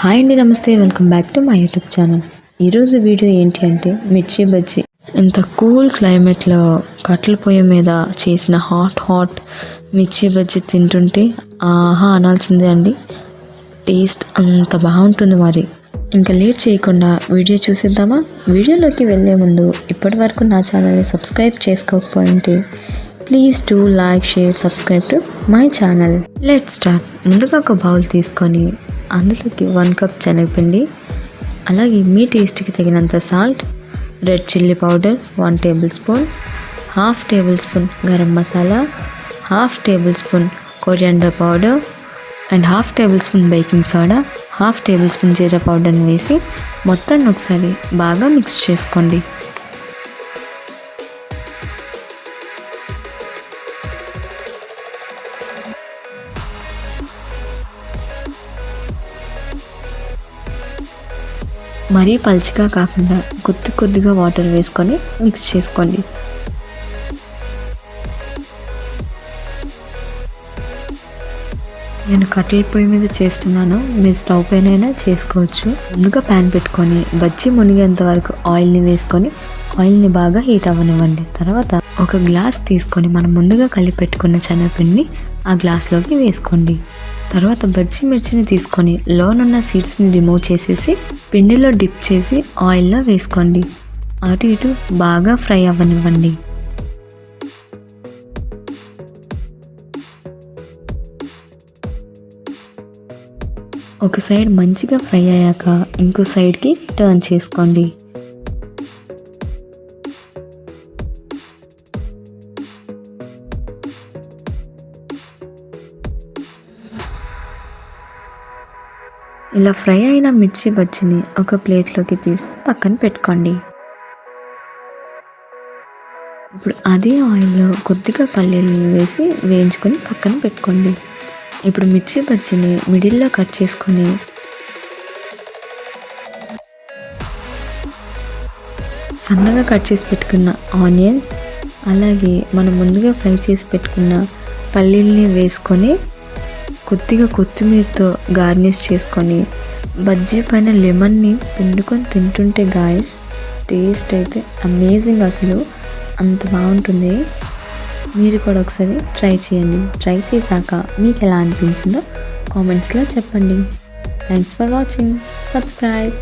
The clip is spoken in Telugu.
హాయ్ అండి నమస్తే. Welcome back to my YouTube channel. ఈరోజు వీడియో ఏంటి అంటే మిర్చి బజ్జి. ఇంత కూల్ క్లైమేట్లో కట్టెల పొయ్యి మీద చేసిన హాట్ హాట్ మిర్చి బజ్జి తింటుంటే ఆహా అనాల్సిందే అండి. టేస్ట్ అంత బాగుంటుంది మరి. ఇంకా లేట్ చేయకుండా వీడియో చూసేద్దామా? వీడియోలోకి వెళ్ళే ముందు ఇప్పటి వరకు నా ఛానల్ని subscribe చేసుకోకపోయింటే please to like share subscribe to my channel. Let start. ముందుగా ఒక బౌల్ తీసుకొని అందులోకి వన్ కప్ శనగపిండి అలాగే మీ టేస్ట్కి తగినంత salt red chilli powder one tablespoon half tablespoon garam masala half tablespoon coriander powder and half tablespoon baking soda half tablespoon jeera పౌడర్ని వేసి మొత్తాన్ని ఒకసారి బాగా మిక్స్ చేసుకోండి. మరీ పల్చగా కాకుండా కొద్ది కొద్దిగా వాటర్ వేసుకొని మిక్స్ చేసుకోండి. నేను కట్టెల పొయ్యి మీద చేస్తున్నాను. మీరు స్టవ్ పైన చేసుకోవచ్చు. ముందుగా ప్యాన్ పెట్టుకొని బజ్జీ మునిగేంత వరకు ఆయిల్ని వేసుకొని ఆయిల్ని బాగా హీట్ అవ్వనివ్వండి. తర్వాత ఒక గ్లాస్ తీసుకొని మనం ముందుగా కలిపి పెట్టుకున్న శనగపిండిని ఆ గ్లాస్లోకి వేసుకోండి. తర్వాత బజ్జీ మిర్చిని తీసుకొని లోనున్న సీడ్స్ని రిమూవ్ చేసేసి పిండిలో డిప్ చేసి ఆయిల్లో వేసుకోండి. అటు ఇటు బాగా ఫ్రై అవ్వనివ్వండి. ఒక సైడ్ మంచిగా ఫ్రై అయ్యాక ఇంకో సైడ్కి టర్న్ చేసుకోండి. ఇలా ఫ్రై అయిన మిర్చి బజ్జీని ఒక ప్లేట్లోకి తీసి పక్కన పెట్టుకోండి. ఇప్పుడు అదే ఆయిల్లో కొద్దిగా పల్లీలు వేసి వేయించుకొని పక్కన పెట్టుకోండి. ఇప్పుడు మిర్చి బజ్జీని మిడిల్లో కట్ చేసుకొని సన్నగా కట్ చేసి పెట్టుకున్న ఆనియన్స్ అలాగే మనం ముందుగా ఫ్రై చేసి పెట్టుకున్న పల్లీల్ని వేసుకొని కొద్దిగా కొత్తిమీరతో గార్నిష్ చేసుకొని బజ్జీ పైన లెమన్ని పిండుకొని తింటుంటే గాయస్ టేస్ట్ అయితే అమేజింగ్ అసలు. అంత బాగుంటుంది. మీరు కూడా ఒకసారి ట్రై చేయండి. ట్రై చేశాక మీకు ఎలా అనిపించిందో కామెంట్స్లో చెప్పండి. Thanks for watching subscribe